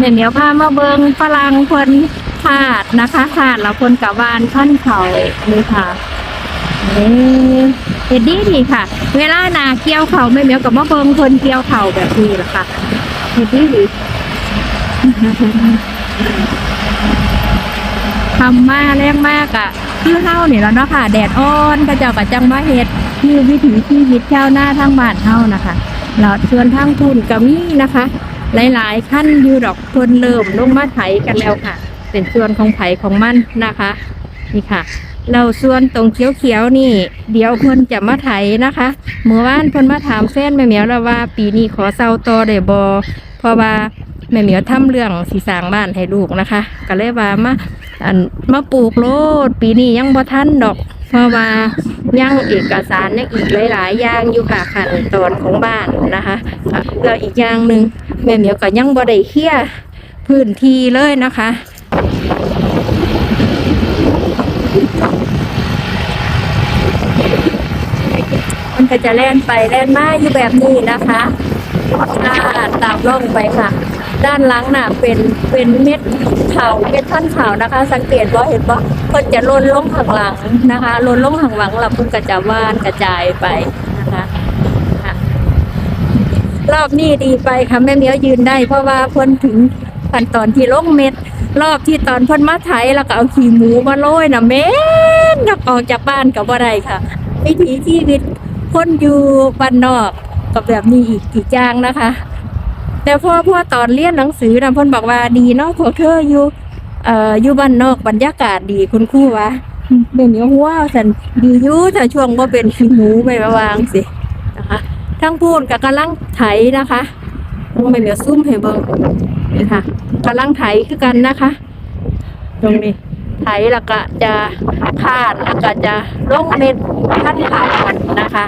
แม่เหมียวพามาเบิงฝรั่งคนขาดนะคะขาดแล้วคนกับวานขั้นเขานี่ค่ะนี่เฮ็ดดีดีค่ะ เวลานาเกี่ยวเขาแม่เหมียวกับมาเบิงคนเกี่ยวเขาแบบนี้แหละค่ะเฮ็ดดีดีทำมาแรงมากอะ่ะคือเฮาเนี่ยแล้วเนาะค่ะ แดดอ่อนก็เจ้าก็จังมาเฮ็ดคือวิถีชีวิตชาวหน้าทางบ้านเฮานะคะแล้วส่วนทางทุนก็มีนะคะ หลายๆขั้นยูดอกเพิ่นเริ่มลงมาไถกันแล้วค่ะ เป็นส่วนของไผของมันนะคะ นี่ค่ะ เราส่วนตรงเขียวๆนี่ เดี๋ยวเพิ่นจะมาไถนะคะเมื่อวานเพิ่นมาถามแฟนแม่เหมียวแล้วว่า ปีนี้ขอเซาต่อได้บ่เพราะว่าแม่เหมียวทำเรื่องสีสางบ้านให้ลูกนะคะ ก็เลยว่ามาอันมาปลูกโลด ปีนี้ยังบ่ทันดอก เพราะว่ายังเอกสารยังอีกหลายๆอย่างอยู่ค่ะขั้นตอนของบ้านนะคะแล้วอีกอย่างหนึ่ง แม่เหมียวก็ยังบ่ได้เคลียพื้นที่เลยนะคะมันก็จะแล่นไปแล่นมาอยู่แบบนี้นะคะลาตามร่องไปค่ะ ด้านหลังน่ะเป็นเป็นเม็ดเขาเม็ดท่อนเขานะคะ สังเกตว่าเห็นว่าเพิ่นจะล่นลงข้างหลังนะคะล่นลงข้างหลังแล้วเพิ่นก็จะว่านกระจายไป รอบนี้ดีไปค่ะแม่เมียวยืนได้ เพราะว่าพิ่นถึงขั้นตอนที่ลงเม็ด รอบที่ตอนพิ่นมาไถแล้วก็เอาขี้หมูมาโรยน่ะเม็ดนักออกจากบ้านกับบ่ได้ค่ะวิถีชีวิตคนอยู่บ้านนอกกับแบบนี้อีกกี่จางนะคะ แต่พอพอตอนเรียนหนังสือนะพ่นบอกว่าดีเนาะพวกเธออยู่เอ่ออยู่บ้านนอกบรรยากาศดีคุณครูวะเป็นอย่างหัวสันดีอยู่แต่ช่วงว่าเป็นขี้หมูไม่มาวางสิ ทั้งพูดกับกำลังไถนะคะไม่เหมียวซุ่มให้เบิ่งนี่ค่ะกำลังไถคือกันนะคะ ตรงนี้ไถแล้วก็จะคาดแล้วก็จะลงเม็ดขั้นขาดนะคะ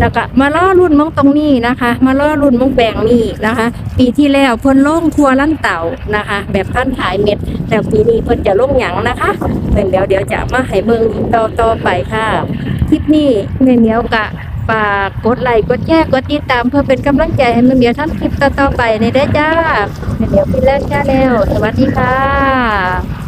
แล้วก็มาล่อรุ่นมงตรงนี้นะคะ มาล่อรุ่นมงแปลงนี่นะคะ ปีที่แล้วเพิ่นลงครัวลั่นเต่านะคะ แบบท่านขายเม็ด แต่ปีนี้เพิ่นจะลงหยังนะคะเดี๋ยวเดี๋ยวจะมาให้เบิ่งต่อต่อไปค่ะ คลิปนี้แม่เหมียวกะ ฝากกดไลค์กดแชร์กดติดตามเพื่อเป็นกำลังใจให้แม่เมียวทำคลิปต่อๆไปในได้จ้าเดี๋ยวพี่แรกจ้าแล้วสวัสดีค่ะ